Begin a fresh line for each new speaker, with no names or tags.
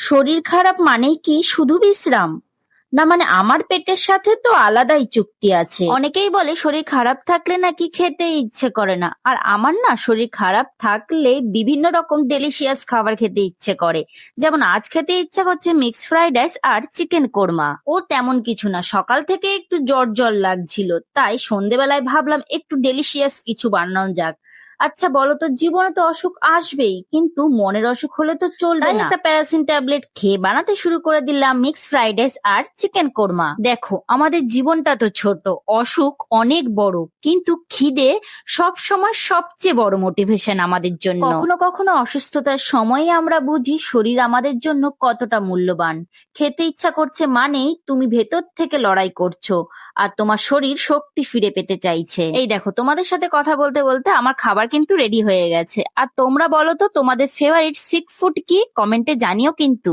শরীর খারাপ মানেই কি শুধু বিশ্রাম? না মানে আমার পেটের সাথে তো আলাদাই চুক্তি আছে। অনেকেই বলে শরীর খারাপ থাকলে নাকি খেতে ইচ্ছে করে না। আর আমার না শরীর খারাপ থাকলে বিভিন্ন রকম ডেলিশিয়াস খাবার খেতে ইচ্ছে করে। যেমন আজ খেতে ইচ্ছা করছে মিক্স ফ্রাইড রাইস আর চিকেন কোরমা ও তেমন কিছু না। সকাল থেকে একটু জ্বর জ্বর লাগছিল। তাই সন্ধেবেলায় ভাবলাম একটু ডেলিশিয়াস কিছু বানানো যাক। আচ্ছা বলো তো জীবনে তো অসুখ আসবেই কিন্তু মনের অসুখ হলে তো চলবে না। একটা প্যারাসিন ট্যাবলেট খেয়ে বানাতে শুরু করে দিলাম মিক্স ফ্রাইড রাইস আর চিকেন কোরমা। দেখো আমাদের জীবনটা তো ছোট অসুখ অনেক বড় কিন্তু খিদে সব সময় সবচেয়ে বড় মোটিভেশন আমাদের জন্য। কখনো কখনো অসুস্থতার সময় আমরা বুঝি শরীর আমাদের জন্য কতটা মূল্যবান। খেতে ইচ্ছা করছে মানেই তুমি ভেতর থেকে লড়াই করছ আর তোমার শরীর শক্তি ফিরে পেতে চাইছে। এই দেখো তোমাদের সাথে কথা বলতে বলতে আমার খাবার কিন্তু রেডি হয়ে গেছে। আর তোমরা বলো তো, তোমাদের ফেভারিট সিক ফুড কি? কমেন্টে জানিও কিন্তু।